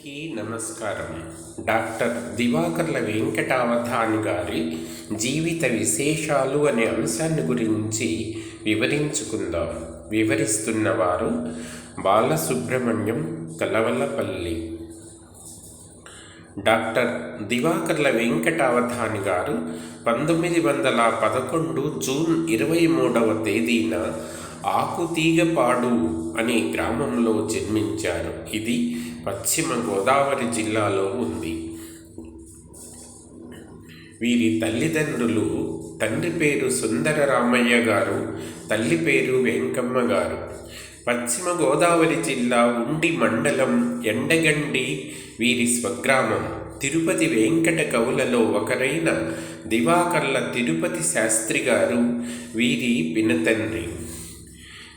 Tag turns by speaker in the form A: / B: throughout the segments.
A: అందరికీ నమస్కారం. డాక్టర్ దివాకర్ల వెంకటావధాని గారి జీవిత విశేషాలు అనే అంశాన్ని గురించి వివరించుకుందాం. వివరిస్తున్నవారు బాలసుబ్రహ్మణ్యం కలవలపల్లి. డాక్టర్ దివాకర్ల వెంకటావధాని గారు పంతొమ్మిది వందల పదకొండు జూన్ ఇరవై మూడవ తేదీన ఆకుతీగపాడు అనే గ్రామంలో జన్మించారు. ఇది పశ్చిమ గోదావరి జిల్లాలో ఉంది. వీరి తల్లిదండ్రులు తండ్రి పేరు సుందర రామయ్య గారు తల్లి పేరు వెంకమ్మ గారు. పశ్చిమ గోదావరి జిల్లా ఉండి మండలం ఎండగండి వీరి స్వగ్రామం. తిరుపతి వెంకట కవులలో ఒకరైన దివాకర్ల తిరుపతి శాస్త్రి గారు వీరి పినతండ్రి.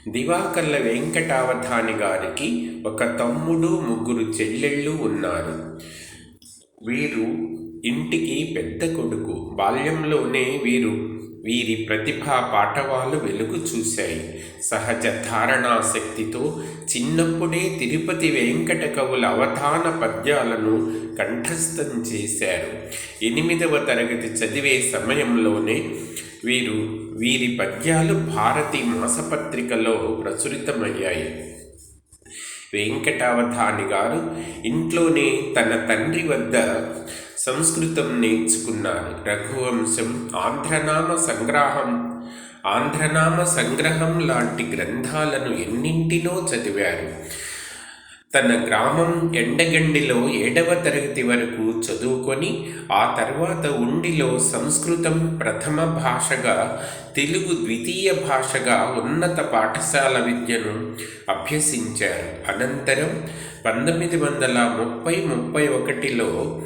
A: దివాకర్ల వెంకటావధాని గారికి ఒక తమ్ముడు ముగ్గురు చెల్లెళ్ళు ఉన్నారు. వీరు ఇంటికి పెద్ద కొడుకు. బాల్యంలోనే వీరు వీరి ప్రతిభా పాఠవాలు వెలుగు చూశాయి. సహజ ధారణాశక్తితో చిన్నప్పుడే తిరుపతి వెంకట కవుల అవధాన పద్యాలను కంఠస్థం చేశారు. ఎనిమిదవ తరగతి చదివే సమయంలోనే వీరు వీరి పద్యాలు భారతి మాసపత్రికలో ప్రచురితమయ్యాయి. వెంకటావధాని గారు ఇంట్లోనే తన తండ్రి వద్ద సంస్కృతం నేర్చుకున్నారు. రఘువంశం ఆంధ్రనామ సంగ్రహం ఆంధ్రనామ సంగ్రహం లాంటి గ్రంథాలను ఎన్నింటినో చదివారు? తన గ్రామం ఎండగండిలో ఏడవ తరగతి వరకు చదువుకొని ఆ తర్వాత ఉండిలో సంస్కృతం ప్రథమ భాషగా తెలుగు ద్వితీయ భాషగా ఉన్నత పాఠశాల విద్యను అభ్యసించారు. అనంతరం పంతొమ్మిది వందల ముప్పై ముప్పై ఒకటిలో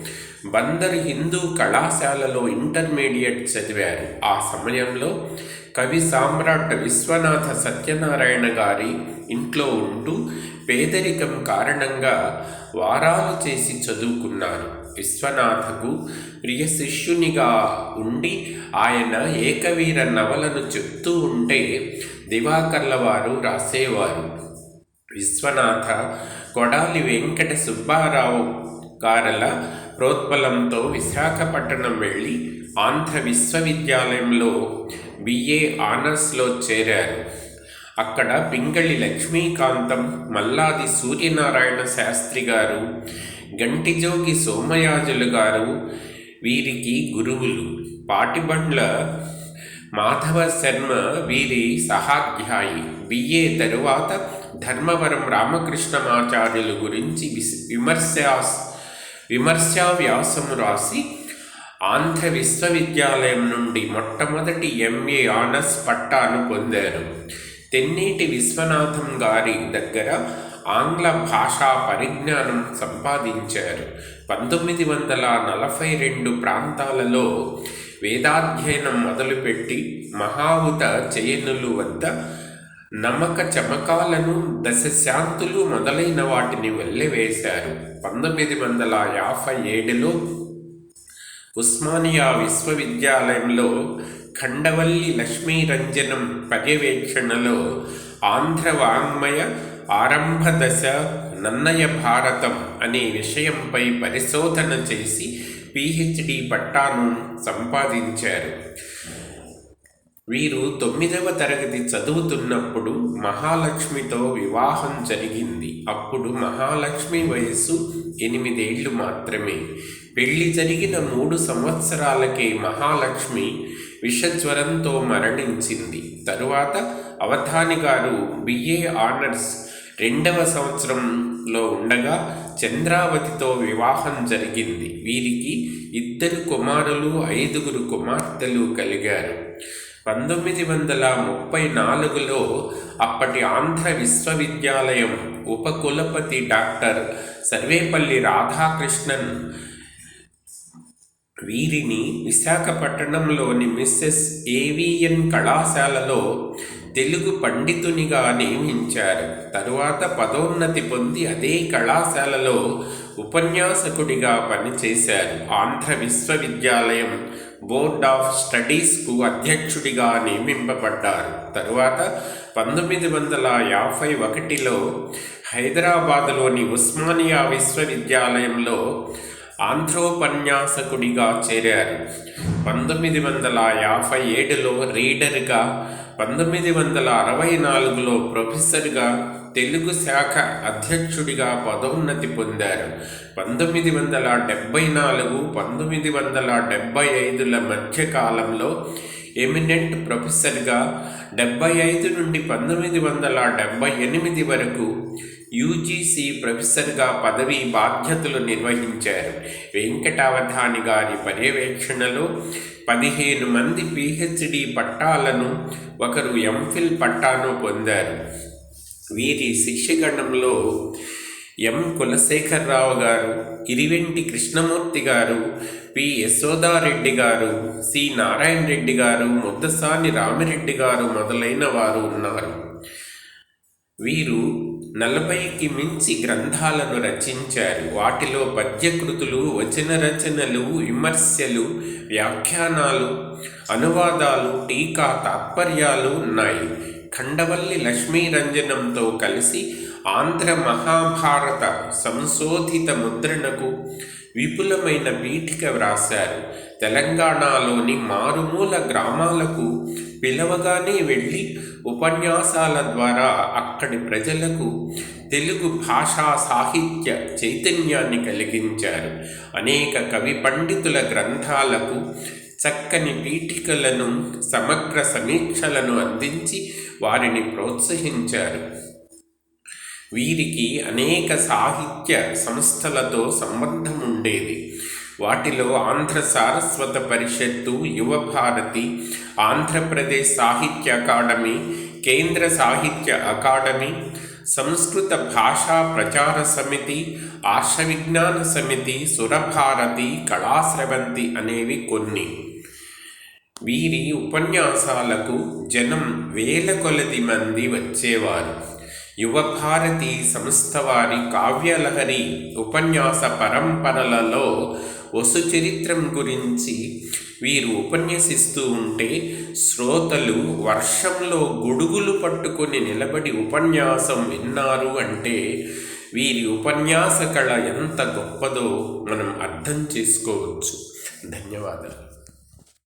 A: బందర్ హిందూ కళాశాలలో ఇంటర్మీడియట్ చదివారు. ఆ సమయంలో కవి సామ్రాట్ విశ్వనాథ సత్యనారాయణ గారి ఇంట్లో ఉంటూ పేదరికం కారణంగా వారాలు చేసి చదువుకున్నారు విశ్వనాథకు ప్రియ శిష్యునిగా ఉండి ఆయన ఏకవీర నవలను చెప్తూ ఉంటే దివాకర్ల వారు రాసేవారు. విశ్వనాథ కొడాలి వెంకట సుబ్బారావు గారల ప్రోత్బలంతో విశాఖపట్నం వెళ్ళి ఆంధ్ర విశ్వవిద్యాలయంలో బిఏ ఆనర్స్లో చేరారు. అక్కడ పింగళి లక్ష్మీకాంతం మల్లాది సూర్యనారాయణ శాస్త్రి గారు గంటిజోగి సోమయాజులు గారు వీరికి గురువులు. పాటిబండ్ల మాధవ శర్మ వీరి సహాధ్యాయి. బిఏ తరువాత ధర్మవరం రామకృష్ణమాచార్యులు గురించి విస్ విమర్శ విమర్శా వ్యాసము రాసి ఆంధ్ర విశ్వవిద్యాలయం నుండి మొట్టమొదటి ఎంఏ ఆనర్స్ పట్టాను పొందారు. తెన్నేటి విశ్వనాథం గారి దగ్గర ఆంగ్ల భాషా పరిజ్ఞానం సంపాదించారు. పంతొమ్మిది వందల నలభై రెండు ప్రాంతాలలో వేదాధ్యయనం మొదలుపెట్టి మహావుత జయనులు వద్ద నమ్మక చమకాలను దశశాంతులు మొదలైన వాటిని వెళ్ళివేశారు పంతొమ్మిది వందల యాభై ఏడులో ఉస్మానియా విశ్వవిద్యాలయంలో ఖండవల్లి లక్ష్మీరంజనం పర్యవేక్షణలో ఆంధ్ర వాంగ్మయ ఆరంభ దశ నన్నయ భారతం అనే విషయంపై పరిశోధన చేసి పిహెచ్డి పట్టాను సంపాదించారు. వీరు తొమ్మిదవ తరగతి చదువుతున్నప్పుడు మహాలక్ష్మితో వివాహం జరిగింది. అప్పుడు మహాలక్ష్మి వయస్సు ఎనిమిదేళ్ళు మాత్రమే. పెళ్ళి జరిగిన మూడు సంవత్సరాలకే మహాలక్ష్మి విషజ్వరంతో మరణించింది. తరువాత అవధాని గారు బిఏ ఆనర్స్ రెండవ సంవత్సరంలో ఉండగా చంద్రావతితో వివాహం జరిగింది. వీరికి ఇద్దరు కుమారులు ఐదుగురు కుమార్తెలు కలిగారు. పంతొమ్మిది వందల ముప్పై నాలుగులో అప్పటి ఆంధ్ర విశ్వవిద్యాలయం ఉపకులపతి డాక్టర్ సర్వేపల్లి రాధాకృష్ణన్ వీరిని విశాఖపట్నంలోని మిస్సెస్ ఏవిఎన్ కళాశాలలో తెలుగు పండితునిగా నియమించారు. తరువాత పదోన్నతి పొంది అదే కళాశాలలో ఉపన్యాసకుడిగా పనిచేశారు. ఆంధ్ర విశ్వవిద్యాలయం బోర్డ్ ఆఫ్ స్టడీస్కు అధ్యక్షుడిగా నియమింపబడ్డారు. తరువాత పంతొమ్మిది వందల యాభై ఒకటిలో హైదరాబాదులోని ఉస్మానియా విశ్వవిద్యాలయంలో ఆంధ్రోపన్యాసకుడిగా చేరారు. పంతొమ్మిది వందల యాభై ఏడులో రీడర్గా పంతొమ్మిది వందల అరవై నాలుగులో ప్రొఫెసర్గా తెలుగు శాఖ అధ్యక్షుడిగా పదోన్నతి పొందారు. పంతొమ్మిది వందల డెబ్భై నాలుగు పంతొమ్మిది వందల డెబ్భై ఐదుల మధ్య కాలంలో ఎమినెంట్ ప్రొఫెసర్గా డెబ్బై ఐదు నుండి పంతొమ్మిది వందల డెబ్బై ఎనిమిది వరకు యూజీసీ ప్రొఫెసర్గా పదవీ బాధ్యతలు నిర్వహించారు. వెంకటావధాని గారి పర్యవేక్షణలో పదిహేను మంది పిహెచ్డి పట్టాలను ఒకరు ఎంఫిల్ పట్టాను పొందారు. వీరి శిష్యగణంలో ఎం. కులశేఖరరావు గారు ఇరివెంటి కృష్ణమూర్తి గారు పి. యశోదారెడ్డి గారు సి. నారాయణ రెడ్డి గారు ముద్దసాని రామిరెడ్డి గారు మొదలైన వారు ఉన్నారు వీరు నలభైకి మించి గ్రంథాలను రచించారు. వాటిలో పద్యకృతులు వచన రచనలు విమర్శలు వ్యాఖ్యానాలు అనువాదాలు టీకా తాత్పర్యాలు ఉన్నాయి. ఖండవల్లి లక్ష్మీరంజనంతో కలిసి ఆంధ్ర మహాభారత సంశోధిత ముద్రణకు విపులమైన పీఠిక వ్రాశారు. తెలంగాణలోని మారుమూల గ్రామాలకు పిలవగానే వెళ్ళి ఉపన్యాసాల ద్వారా అక్కడి ప్రజలకు తెలుగు భాషా సాహిత్య చైతన్యాన్ని కలిగించారు. అనేక కవి పండితుల గ్రంథాలకు చక్కని పీఠికలను సమగ్ర సమీక్షలను అందించి వారిని ప్రోత్సహించారు. వీరికి అనేక సాహిత్య సంస్థలతో సంబంధం ఉండేది. వాటిలో ఆంధ్ర సారస్వత పరిషత్తు యువ భారతి ఆంధ్రప్రదేశ్ సాహిత్య అకాడమీ కేంద్ర సాహిత్య అకాడమీ సంస్కృత భాషా ప్రచార సమితి ఆర్ష విజ్ఞాన సమితి సురభారతి కళాశ్రవంతి అనేవి కొన్ని. వీరి ఉపన్యాసాలకు జనం వేల కొలది మంది వచ్చేవారు. యువభారతి సంస్థ వారి కావ్యలహరి ఉపన్యాస పరంపరలలో వసు చరిత్రం గురించి వీరు ఉపన్యసిస్తూ ఉంటే శ్రోతలు వర్షంలో గొడుగులు పట్టుకొని నిలబడి ఉపన్యాసం విన్నారు అంటే వీరి ఉపన్యాస కళ ఎంత గొప్పదో మనం అర్థం చేసుకోవచ్చు. ధన్యవాదాలు.